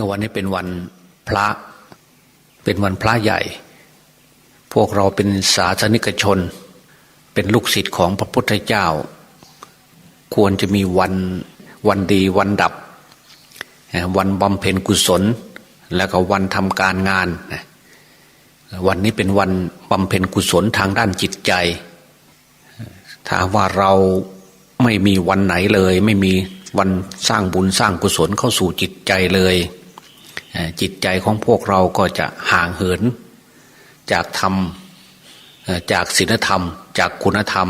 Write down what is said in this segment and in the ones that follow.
วันนี้เป็นวันพระ เป็นวันพระใหญ่ พวกเราเป็นสาธนิกชน เป็นลูกศิษย์ของพระพุทธเจ้า ควรจะมีวันวันดีวันดับ วันบำเพ็ญกุศล แล้วก็วันทำการงาน วันนี้เป็นวันบำเพ็ญกุศลทางด้านจิตใจ ถ้าว่าเราไม่มีวันไหนเลย ไม่มีวันสร้างบุญสร้างกุศลเข้าสู่จิตใจเลย จิตใจของพวกเราก็จะห่างเหิน จากธรรมจากศีลธรรม จากคุณธรรม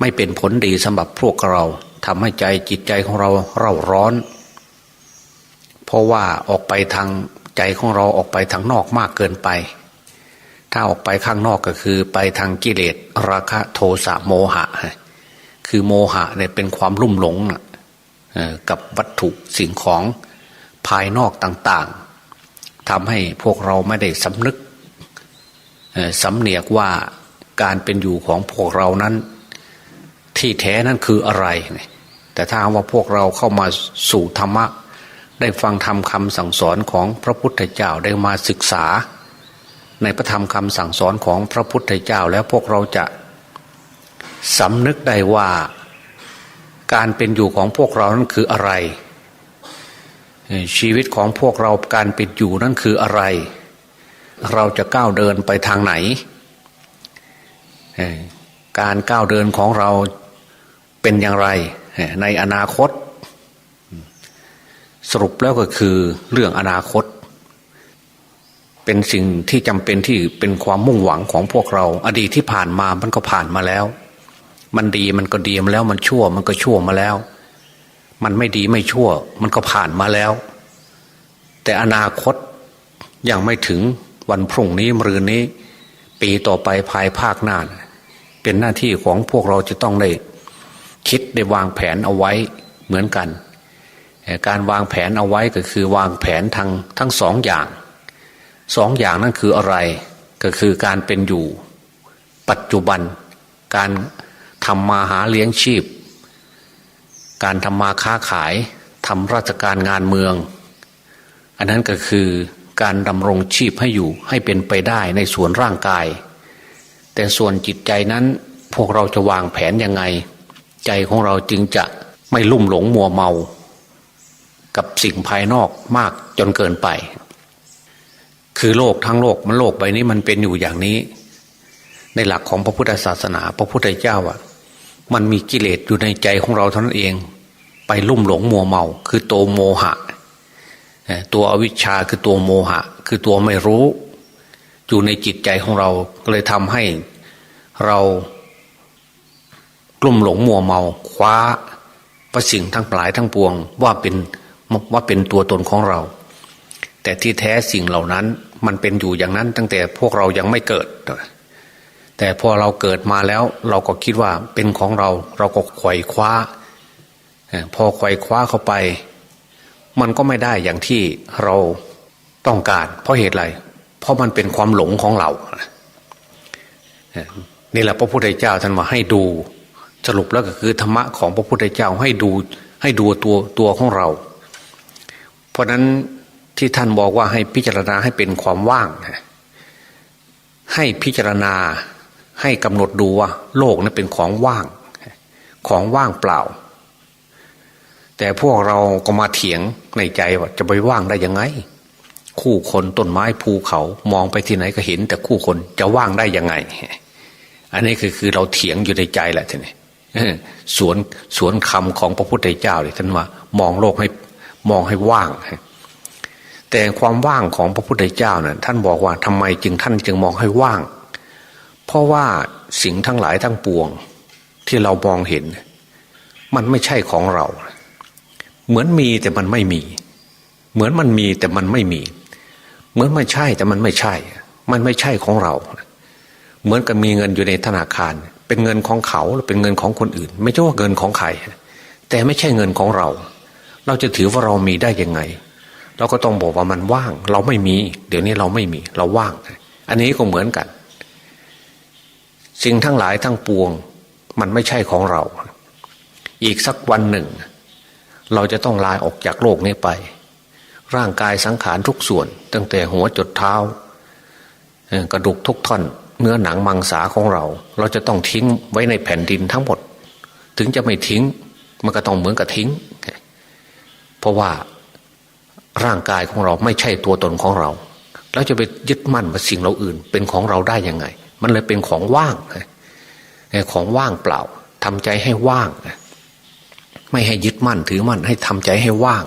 ไม่เป็นผลดีสำหรับพวกเราทำให้ใจจิตใจของเราเร่าร้อน เพราะว่าออกไปทางใจของเราออกไปทางนอกมากเกินไป ถ้าออกไปข้างนอกก็คือไปทางกิเลสราคะโทสะโมหะ คือโมหะเนี่ยเป็นความลุ่มหลงกับวัตถุสิ่งของ ภายนอกต่างๆทำให้พวกเราไม่ได้สำนึกสำเนียกว่าการเป็นอยู่ของพวกเรานั้น ที่แท้นั้นคืออะไร แต่ถ้าว่าพวกเราเข้ามาสู่ธรรมะ ได้ฟังธรรมคำสั่งสอนของพระพุทธเจ้าได้มาศึกษา ในพระธรรมคำสั่งสอนของพระพุทธเจ้าแล้วพวกเราจะสำนึกได้ว่า การเป็นอยู่ของพวกเรานั้นคืออะไร ชีวิตของพวกเราการป็นอยู่นั้นคืออะไร เราจะก้าวเดินไปทางไหน การก้าวเดินของเราเป็นอย่างไร ในอนาคต สรุปแล้วก็คือเรื่องอนาคต เป็นสิ่งที่จำเป็นที่เป็นความมุ่งหวังของพวกเรา อดีตที่ผ่านมามันก็ผ่านมาแล้ว มันดีมันก็ดีมาแล้วมันชั่วมันก็ชั่วมาแล้ว มันไม่ดีไม่ชั่ว มันก็ผ่านมาแล้ว แต่อนาคตยังไม่ถึงวันพรุ่งนี้มรืนนี้ ปีต่อไปภายภาคหน้าเป็นหน้าที่ของพวกเราจะต้องได้ คิดได้วางแผนเอาไว้เหมือนกัน การวางแผนเอาไว้ก็คือวางแผนทางทั้งสองอย่างสองอย่างนั่นคืออะไรก็คือการเป็นอยู่ ปัจจุบัน การทำมาหาเลี้ยงชีพ การทำมาค้าขายทำราชการงานเมือง อันนั้นก็คือการดำรงชีพให้อยู่ให้เป็นไปได้ในส่วนร่างกาย แต่ส่วนจิตใจนั้นพวกเราจะวางแผนยังไง ใจของเราจึงจะไม่ลุ่มหลงมัวเมา กับสิ่งภายนอกมากจนเกินไป คือโลกทั้งโลกมันโลกใบนี้มันเป็นอยู่อย่างนี้ ในหลักของพระพุทธศาสนา พระพุทธเจ้าอะ มันมีกิเลสอยู่ในใจของเราเท่านั้นเอง ไปลุ่มหลงมัวเมา คือตัวโมหะ ตัวอวิชชาคือตัวโมหะ คือตัวไม่รู้ อยู่ในจิตใจของเราก็เลยทำให้เรากลุ่มหลงมัวเมา คว้าประสิ่งทั้งหลายทั้งปวง ว่าเป็นว่าเป็นตัวตนของเรา แต่ที่แท้สิ่งเหล่านั้นมันเป็นอยู่อย่างนั้นตั้งแต่พวกเรายังไม่เกิด แต่พอเราเกิดมาแล้วเราก็คิดว่าเป็นของเรา เราก็ไขว่คว้า พอไขว่คว้าเข้าไป มันก็ไม่ได้อย่างที่เราต้องการ เพราะเหตุไร เพราะมันเป็นความหลงของเรานี่แหละพระพุทธเจ้าท่านมาให้ดู สรุปแล้วก็คือธรรมะของพระพุทธเจ้าให้ดูให้ดูตัวตัวของเรา เพราะนั้นที่ท่านบอกว่าให้พิจารณาให้เป็นความว่าง ให้พิจารณา ให้กำหนดดูว่า โลกนั้นเป็นของว่าง ของว่างเปล่า แต่พวกเราก็มาเถียงในใจว่าจะไปว่างได้ยังไง คู่คนต้นไม้ภูเขามองไปที่ไหนก็เห็น แต่คู่คนจะว่างได้ยังไง อันนี้คือคือเราเถียงอยู่ในใจแหละท่านี่สวนสวนคำของพระพุทธเจ้าเลยท่านว่ามองโลกให้มองให้ว่างแต่ความว่างของพระพุทธเจ้าเนี่ยท่านบอกว่าทำไมจึงท่านจึงมองให้ว่าง เพราะว่าสิ่งทั้งหลายทั้งปวง ที่เรามองเห็น มันไม่ใช่ของเรา เหมือนมีแต่มันไม่มี เหมือนมันมีแต่มันไม่มี เหมือนไม่ใช่แต่มันไม่ใช่ มันไม่ใช่ของเรา เหมือนกับมีเงินอยู่ในธนาคาร เป็นเงินของเขาหรือเป็นเงินของคนอื่น ไม่ใช่ว่าเงินของใครแต่ไม่ใช่เงินของเรา เราจะถือว่าเรามีได้ยังไง เราก็ต้องบอกว่ามันว่าง เราไม่มี เดี๋ยวนี้เราไม่มี เราว่าง อันนี้ก็เหมือนกัน สิ่งทั้งหลายทั้งปวง มันไม่ใช่ของเรา อีกสักวันหนึ่ง เราจะต้องลายออกจากโลกนี้ไป ร่างกายสังขารทุกส่วน ตั้งแต่หัวจดเท้ากระดูกทุกท่อน เนื้อหนังมังสาของเรา เราจะต้องทิ้งไว้ในแผ่นดินทั้งหมด ถึงจะไม่ทิ้ง มันก็ต้องเหมือนกับทิ้ง เพราะว่าร่างกายของเราไม่ใช่ตัวตนของเรา เราจะไปยึดมั่นว่าสิ่งเราอื่น เป็นของเราได้ยังไง มันเลยเป็นของว่างของว่างเปล่าทำใจให้ว่างไม่ให้ยึดมั่นถือมั่นให้ทำใจให้ว่าง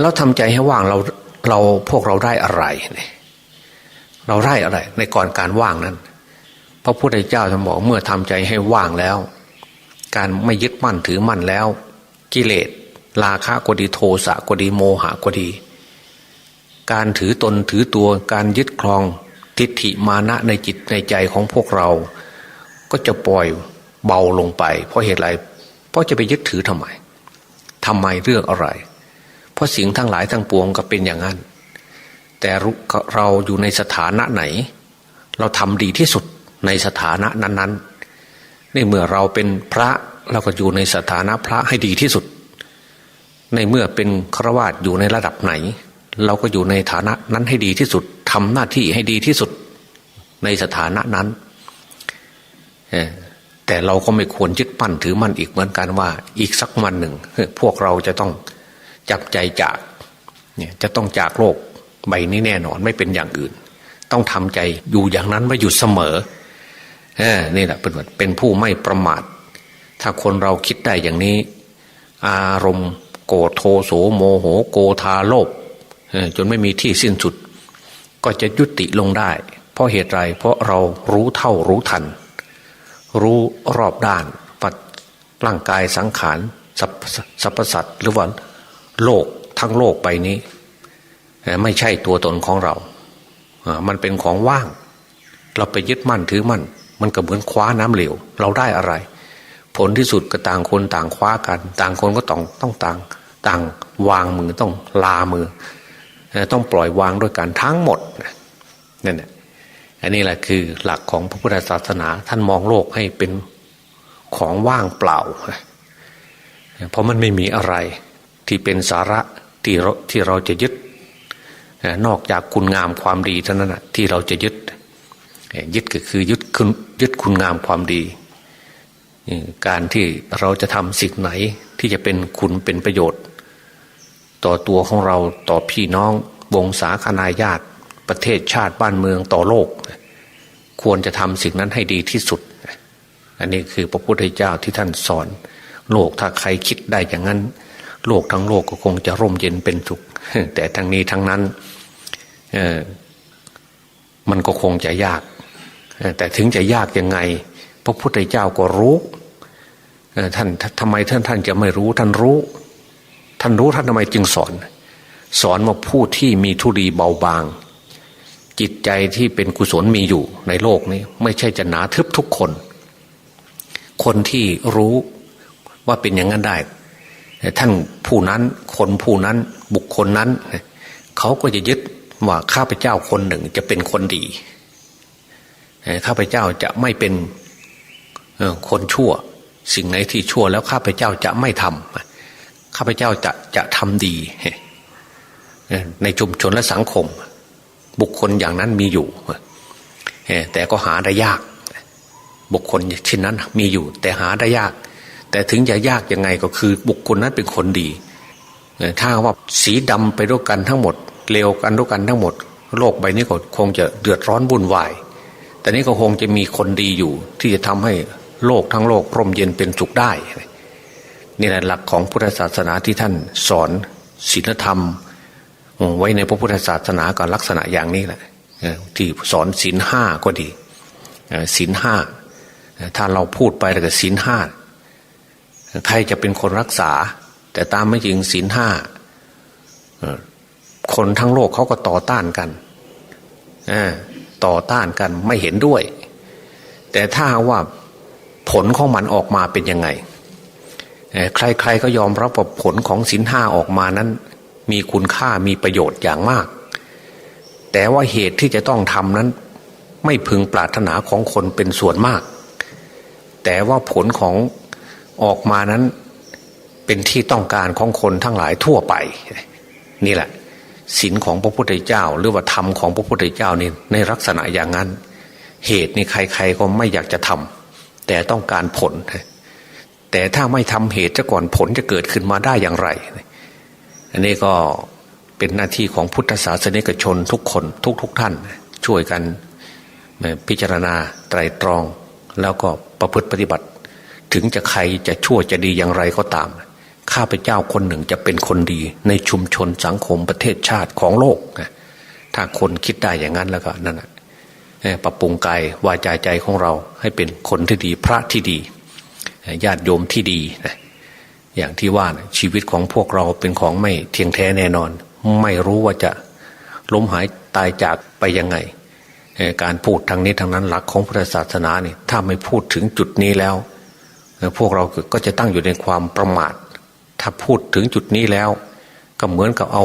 แล้วทำใจให้ว่างเราเราพวกเราได้อะไรเราได้อะไร ในก่อนการว่างนั้นพระพุทธเจ้าท่านบอกเมื่อทำใจให้ว่างแล้ว การไม่ยึดมั่นถือมั่นแล้ว กิเลสราคะก็ดีโทสะก็ดีโมหะก็ดี การถือตนถือตัวการยึดครอง ทิฏฐิมานะในจิตในใจของพวกเรา ก็จะปล่อยเบาลงไป เพราะเหตุไร เพราะจะไปยึดถือทำไมทำไมเรื่องอะไร เพราะสิ่งทั้งหลายทั้งปวงก็เป็นอย่างนั้น แต่เราอยู่ในสถานะไหน เราทำดีที่สุดในสถานะนั้น ๆ ในเมื่อเราเป็นพระเราก็อยู่ในสถานะพระให้ดีที่สุด ในเมื่อเป็นฆราวาสอยู่ในระดับไหน เราก็อยู่ในฐานะนั้นให้ดีที่สุด ทำหน้าที่ให้ดีที่สุดในสถานะนั้นแต่เราก็ไม่ควรยึดปั้นถือมั่นอีกเหมือนกันว่า อีกสักวันหนึ่ง พวกเราจะต้องจับใจจากเนี่ยจะต้องจากโลกใบนี้แน่นอนไม่เป็นอย่างอื่น ต้องทำใจอยู่อย่างนั้นไม่หยุดเสมอนี่แหละเป็นเป็นผู้ไม่ประมาท ถ้าคนเราคิดได้อย่างนี้ อารมณ์โกรธโทโสโมโหโกธาโลภจนไม่มีที่สิ้นสุด ก็จะยุติลงได้ เพราะเหตุไรเพราะเรารู้เท่ารู้ทัน รู้รอบด้านปัดร่างกายสังขารสรรพสัตหรือว่าโลกทั้งโลกไปนี้ ไม่ใช่ตัวตนของเรา มันเป็นของว่าง เราไปยึดมั่นถือมั่น มันก็เหมือนคว้าน้ำเหลว เราได้อะไร ผลที่สุดก็ต่างคนต่างคว้ากัน ต่างคนก็ต้องต้องต่าง ต่างวางมือต้องลามือ ต้องปล่อยวางด้วยการทั้งหมดนั่นแหละอันนี้แหละคือหลักของพระพุทธศาสนา ท่านมองโลกให้เป็นของว่างเปล่า เพราะมันไม่มีอะไรที่เป็นสาระที่เราที่เราจะยึด นอกจากคุณงามความดีเท่านั้นที่เราจะยึด ยึดก็คือยึดคุณยึดคุณงามความดี การที่เราจะทำสิ่งไหนที่จะเป็นคุณเป็นประโยชน์ ต่อตัวของเราต่อพี่น้องวงศาคณาญาติ ประเทศชาติบ้านเมืองต่อโลก ควรจะทำสิ่งนั้นให้ดีที่สุด อันนี้คือพระพุทธเจ้าที่ท่านสอน โลกถ้าใครคิดได้อย่างนั้น โลกทั้งโลกก็คงจะร่มเย็นเป็นสุข แต่ทั้งนี้ทั้งนั้นมันก็คงจะยาก แต่ถึงจะยากยังไง พระพุทธเจ้าก็รู้ท่านทำไมท่านท่านจะไม่รู้ท่านรู้ ท่านรู้ท่านทำไมจึงสอน สอนว่าผู้ที่มีทุลีเบาบาง จิตใจที่เป็นกุศลมีอยู่ในโลกนี้ ไม่ใช่จะหนาทึบทุกคน คนที่รู้ว่าเป็นอย่างนั้นได้ท่านผู้นั้นคนผู้นั้นบุคคลนั้น เขาก็จะยึดว่าข้าพเจ้าคนหนึ่งจะเป็นคนดีข้าพเจ้าจะไม่เป็นคนชั่ว สิ่งไหนที่ชั่วแล้วข้าพเจ้าจะไม่ทำ ข้าพเจ้าจะจะทำดี ในชุมชนและสังคม บุคคลอย่างนั้นมีอยู่แต่ก็หาได้ยาก บุคคลเช่นนั้นมีอยู่ แต่หาได้ยาก แต่ถึงจะยากยังไงก็คือ บุคคลนั้นเป็นคนดีถ้าว่าสีดำไปด้วยกันทั้งหมดเลวกันด้วยกันทั้งหมด โลกใบนี้ก็คงจะเดือดร้อนวุ่นวายแต่นี้ก็คงจะมีคนดีอยู่ ที่จะทำให้โลกทั้งโลกร่มเย็นเป็นสุขได้ นี่แหละหลักของพุทธศาสนาที่ท่านสอนศีลธรรม ไว้ในพระพุทธศาสนาก็ลักษณะอย่างนี้แหละที่สอนศีลห้าก็ดีศีลห้าถ้าเราพูดไปแล้วก็ศีลห้าใครจะเป็นคนรักษา แต่ตามไม่จริงศีลห้าคนทั้งโลกเขาก็ต่อต้านกันต่อต้านกันไม่เห็นด้วย แต่ถ้าว่าผลของมันออกมาเป็นยังไง ใครๆก็ยอมรับว่าผลของสินห้าออกมานั้น มีคุณค่ามีประโยชน์อย่างมาก แต่ว่าเหตุที่จะต้องทำนั้น ไม่พึงปรารถนาของคนเป็นส่วนมาก แต่ว่าผลของออกมานั้นเป็นที่ต้องการของคนทั้งหลายทั่วไป นี่แหละศีลของพระพุทธเจ้า หรือว่าธรรมของพระพุทธเจ้านี่ในลักษณะอย่างนั้น เหตุนี่ใครๆก็ไม่อยากจะทำแต่ต้องการผล แต่ถ้าไม่ทำเหตุจะก่อนผลจะเกิดขึ้นมาได้อย่างไร อันนี้ก็เป็นหน้าที่ของพุทธศาสนิกชนทุกคนทุกๆทท่าน ช่วยกันพิจารณาไตรตรอง แล้วก็ประพฤติปฏิบัติ ถึงจะใครจะชั่วจะดีอย่างไรก็ตาม ข้าพเจ้าคนหนึ่งจะเป็นคนดี ในชุมชนสังคมประเทศชาติของโลกถ้าคนคิดได้อย่างนั้นแล้วก็นั่นปรับปรุงกายวาจาใจของเราให้เป็นคนที่ดีพระที่ดี ญาติโยมที่ดีนะอย่างที่ว่านะชีวิตของพวกเราเป็นของไม่เที่ยงแท้แน่นอน ไม่รู้ว่าจะล้มหายตายจากไปยังไง การพูดทางนี้ทางนั้นหลักของพุทธศาสนาเนี่ยถ้าไม่พูดถึงจุดนี้แล้ว พวกเราก็จะตั้งอยู่ในความประมาท ถ้าพูดถึงจุดนี้แล้ว ก็เหมือนกับเอา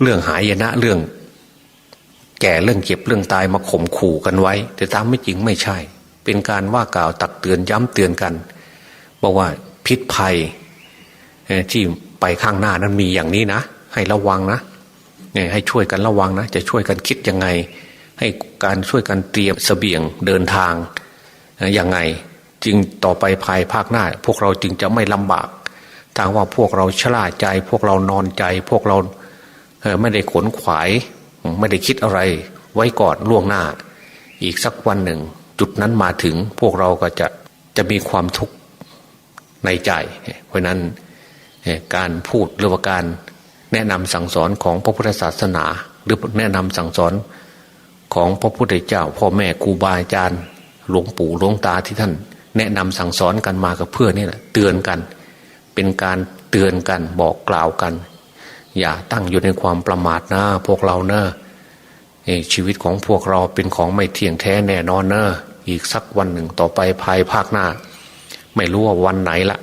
เรื่องหายนะเรื่อง แก่เรื่องเจ็บเรื่องตายมาข่มขู่กันไว้ แต่ตามไม่จริงไม่ใช่ เป็นการว่ากล่าวตักเตือนย้ำเตือนกันบอกว่าพิษภัยที่ไปข้างหน้านั้นมีอย่างนี้นะ ให้ระวังนะให้ช่วยกันระวังนะ จะช่วยกันคิดยังไง ให้การช่วยกันเตรียมเสบียงเดินทางยังไง จึงต่อไปภายภาคหน้า พวกเราจึงจะไม่ลำบากทางว่าพวกเราชลาใจ พวกเรานอนใจ พวกเราไม่ได้ขนขวาย ไม่ได้คิดอะไร ไว้ก่อนล่วงหน้า อีกสักวันหนึ่ง จุดนั้นมาถึงพวกเราก็จะจะมีความทุกข์ในใจ เพราะนั้นการพูดหรือว่าการแนะนำสั่งสอนของพระพุทธศาสนา หรือแนะนำสั่งสอนของพระพุทธเจ้า พ่อแม่ครูบาอาจารย์หลวงปู่หลวงตาที่ท่าน แนะนำสั่งสอนกันมากับเพื่อนนี่แหละเตือนกัน เป็นการเตือนกันบอกกล่าวกัน อย่าตั้งอยู่ในความประมาทนะพวกเราเนะ ชีวิตของพวกเราเป็นของไม่เที่ยงแท้แน่นอนเนะอีกสักวันหนึ่งต่อไปภายภาคหน้า ไม่รู้ว่าวันไหนละ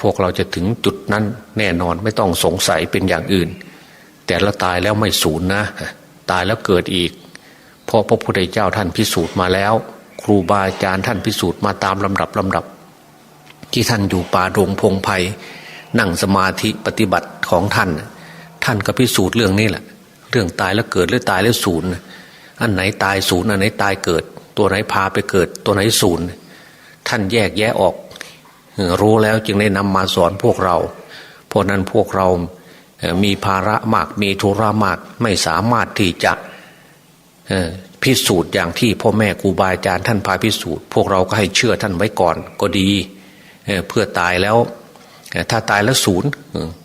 พวกเราจะถึงจุดนั้นแน่นอนไม่ต้องสงสัยเป็นอย่างอื่น แต่ละตายแล้วไม่สูญนะ ตายแล้วเกิดอีกเพราะพระพุทธเจ้าท่านพิสูจน์มาแล้ว ครูบาอาจารย์ท่านพิสูจน์มาตามลำดับลำดับ ที่ท่านอยู่ป่าดงพงไพ่นั่งสมาธิปฏิบัติของท่าน ท่านก็พิสูจน์เรื่องนี้แหละ เรื่องตายแล้วเกิดหรือตายแล้วศูนย์อันไหนตายศูนย์อันไหนตายเกิด ตัวไหนพาไปเกิด ตัวไหนศูนย์ท่านแยกแยะออก รู้แล้วจึงได้นำมาสอนพวกเรา เพราะนั้นพวกเรามีภาระมากมีธุระมากไม่สามารถที่จะพิสูจน์อย่างที่พ่อแม่ครูบาอาจารย์ท่านพาพิสูจน์พวกเราก็ให้เชื่อท่านไว้ก่อนก็ดีเพื่อตายแล้วถ้าตายแล้วศูนย์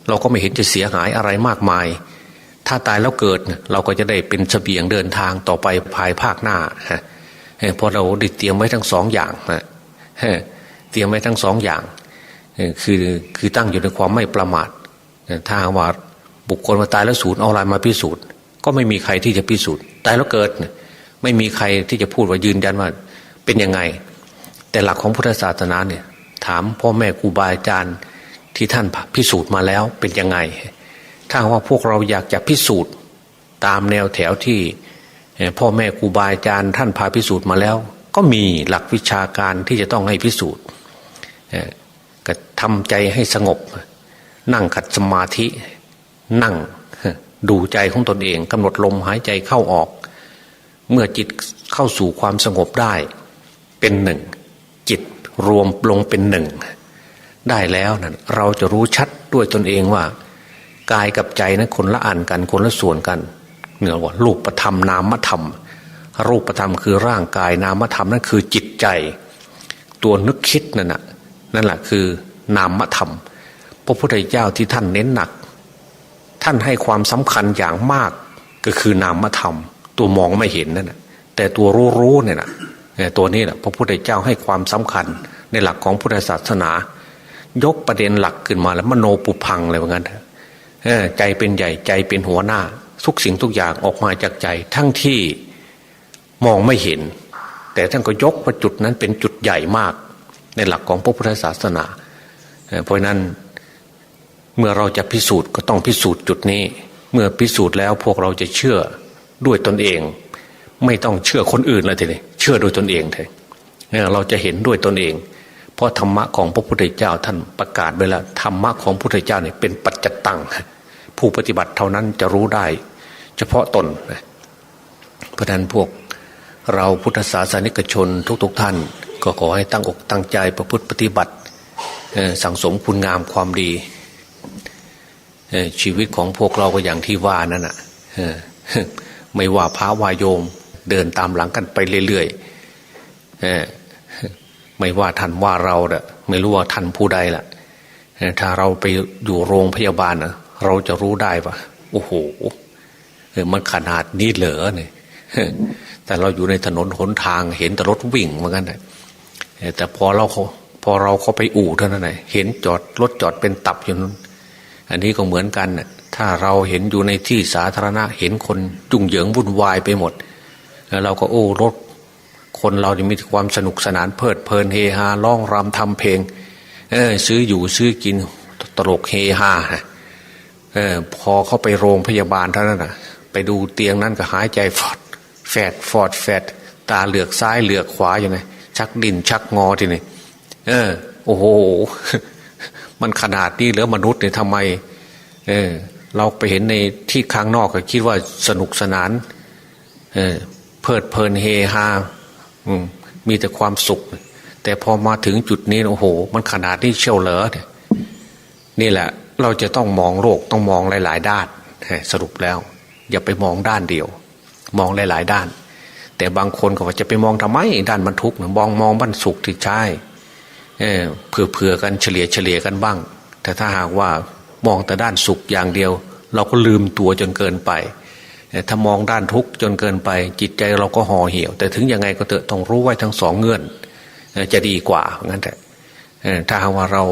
เราก็ไม่เห็นจะเสียหายอะไรมากมาย ถ้าตายแล้วเกิดเราก็จะได้เป็นเสบียงเดินทางต่อไปภายภาคหน้าเพราะเราได้เตรียมไว้ทั้งสองอย่างเตรียมไว้ทั้งสองอย่างคือคือตั้งอยู่ในความไม่ประมาทถ้าว่าบุคคลมาตายแล้วสูญเอาอะไรมาพิสูจน์ ก็ไม่มีใครที่จะพิสูจน์ตายแล้วเกิด ไม่มีใครที่จะพูดว่ายืนยันว่าเป็นยังไง แต่หลักของพุทธศาสนาเนี่ย ถามพ่อแม่ครูบาอาจารย์ที่ท่านพิสูจน์มาแล้วเป็นยังไง ถ้าว่าพวกเราอยากจะพิสูจน์ตามแนวแถวที่พ่อแม่ครูบาอาจารย์ท่านพาพิสูจน์มาแล้ว ก็มีหลักวิชาการที่จะต้องให้พิสูจน์ก็ทำใจให้สงบ นั่งขัดสมาธิ นั่งดูใจของตนเองกำหนดลมหายใจเข้าออก เมื่อจิตเข้าสู่ความสงบได้ เป็นหนึ่ง จิตรวมลงเป็นหนึ่ง ได้แล้วนั่นเราจะรู้ชัดด้วยตนเองว่า กายกับใจนะั้นคนละอันกันคนละส่วนกันเหนือว่ารูปธรรมนามธรรม รูปธรรมคือร่างกายนามธรรมนั่นคือจิตใจ ตัวนึกคิดนั่นนะนั่นแหละคือนามธรรม พระพุทธเจ้าที่ท่านเน้นหนัก ท่านให้ความสำคัญอย่างมากก็คือนามธรรม ตัวมองไม่เห็นนั่นแหะแต่ตัวรู้รู้เนี่ยนะตัวนี้แหละพระพุทธเจ้าให้ความสำคัญในหลักของพุทธศาสนา ยกประเด็นหลักขึ้นมาแล้วมโนปุพังอะไรแบบนั้น ใจเป็นใหญ่ใจเป็นหัวหน้า ทุกสิ่งทุกอย่างออกมาจากใจ ทั้งที่มองไม่เห็น แต่ท่านก็ยกว่าจุดนั้นเป็นจุดใหญ่มาก ในหลักของพระพุทธศาสนา เพราะนั้นเมื่อเราจะพิสูจน์ก็ต้องพิสูจน์จุดนี้ เมื่อพิสูจน์แล้วพวกเราจะเชื่อด้วยตนเอง ไม่ต้องเชื่อคนอื่นเลยทีนี้เชื่อโดยตนเองเถอะเราจะเห็นด้วยตนเอง เพราะธรรมะของพระพุทธเจ้าท่านประกาศไว้แล้วธรรมะของพระพุทธเจ้าเนี่ยเป็นปัจจตังผู้ปฏิบัติเท่านั้นจะรู้ได้ เฉพาะตนเพราะนั้นพวกเราพุทธศาสนิกชนทุกๆทท่าน ก็ขอให้ตั้งอกตั้งใจประพฤติปฏิบัติสั่งสมคุณงามความดีชีวิตของพวกเราก็อย่างที่ว่านั่นอะไม่ว่าพระวายโยมเดินตามหลังกันไปเรื่อยๆ ไม่ว่าท่านว่าเราเด้อไม่รู้ว่าท่านผู้ใดล่ะถ้าเราไปอยู่โรงพยาบาลนะเราจะรู้ได้ว่าโอ้โหมันขนาดนี้เหรอเนี่ยแต่เราอยู่ในถนนหนทางเห็นแต่รถวิ่งเหมือนกันแต่พอเราพอเราเข้าไปอู่เท่านั้นเห็นจอดรถจอดเป็นตับอยู่นั้นอันนี้ก็เหมือนกันถ้าเราเห็นอยู่ในที่สาธารณะเห็นคนจุ่งเหยิงวุ่นวายไปหมด แล้วเราก็โอ้รถ คนเราจะมีความสนุกสนานเพลิดเพลินเฮฮาร้องรำทำเพลงเออซื้ออยู่ซื้อกินตลกเฮฮาเออพอเข้าไปโรงพยาบาลเท่านั้นนะไปดูเตียงนั้นก็หายใจฟอดแฟดฟอดแฟดตาเหลือกซ้ายเหลือกขวาอยู่ไงชักดินชักงอทีนี่เออ โอ้โห มันขนาดนี้เหลือมนุษย์เนี่ยทำไม เออ เราไปเห็นในที่ข้างนอกก็คิดว่าสนุกสนาน เออเพลิดเพลินเฮฮา อืมมีแต่ความสุข แต่พอมาถึงจุดนี้โอ้โห มันขนาดนี้เชี่ยวเหรอเนี่ยนี่แหละ เราจะต้องมองโลกต้องมองหลาย ๆ ด้านสรุปแล้ว อย่าไปมองด้านเดียว มองหลาย ๆ ด้าน แต่บางคนก็ว่าจะไปมองทำไมด้านบรรทุกมองมองบรรสุขที่ใช่เผื่อเผื่อกันเฉลี่ยเฉลี่ยกันบ้าง แต่ถ้าหากว่ามองแต่ด้านสุขอย่างเดียว เราก็ลืมตัวจนเกินไป ถ้ามองด้านทุกข์จนเกินไป จิตใจเราก็ห่อเหี่ยว แต่ถึงยังไงก็เถอะต้องรู้ไว้ทั้งสองเงื่อนจะดีกว่างั้นแต่ถ้าหากว่าเรา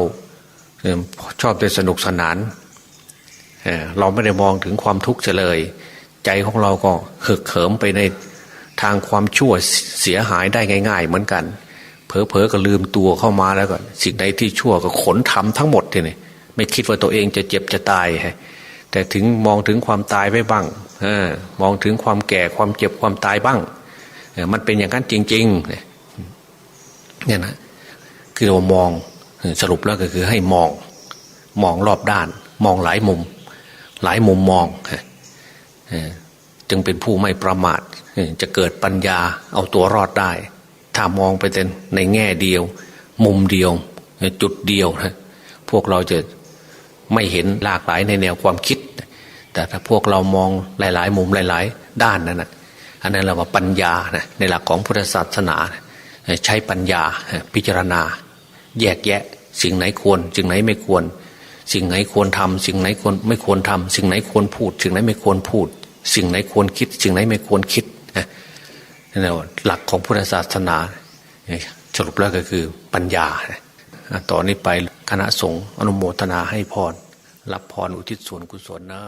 ชอบแต่สนุกสนานเราไม่ได้มองถึงความทุกข์เลย ใจของเราก็หึกเหิมไปในทางความชั่วเสียหายได้ง่าย ๆ เหมือนกันเผลอๆก็ลืมตัวเข้ามาแล้วก็สิ่งใดที่ชั่วก็ขนทำทั้งหมดทีนี่ไม่คิดว่าตัวเองจะเจ็บจะตายแต่ถึงมองถึงความตายไว้บ้าง มองถึงความแก่ความเจ็บความตายบ้างมันเป็นอย่างนั้นจริงๆเนี่ยนะคือเรามองสรุปแล้วก็คือให้มอง มองรอบด้าน มองหลายมุม หลายมุมมองจึงเป็นผู้ไม่ประมาทจะเกิดปัญญาเอาตัวรอดได้ ถ้ามองไปเป็นในแง่เดียว มุมเดียว จุดเดียวนะพวกเราจะไม่เห็นหลากหลายในแนวความคิด แต่ถ้าพวกเรามองหลาย ๆ มุมหลาย ๆ ด้านนั่นนะอันนั้นเราว่าปัญญานะในหลักของพุทธศาสนา ใช้ปัญญาพิจารณา แยกแยะ สิ่งไหนควรสิ่งไหนไม่ควร สิ่งไหนควรทำสิ่งไหนควรไม่ควรทำสิ่งไหนควรพูด สิ่งไหนไม่ควรพูด สิ่งไหนควรคิด สิ่งไหนไม่ควรคิดนั่แหละหลักของพุทธศาสนา สรุปแล้วก็คือปัญญาต่อนนี้ไปคณะสงฆ์อนุโมทนาให้พรรับพรอุทิศส่วนกุศลนะ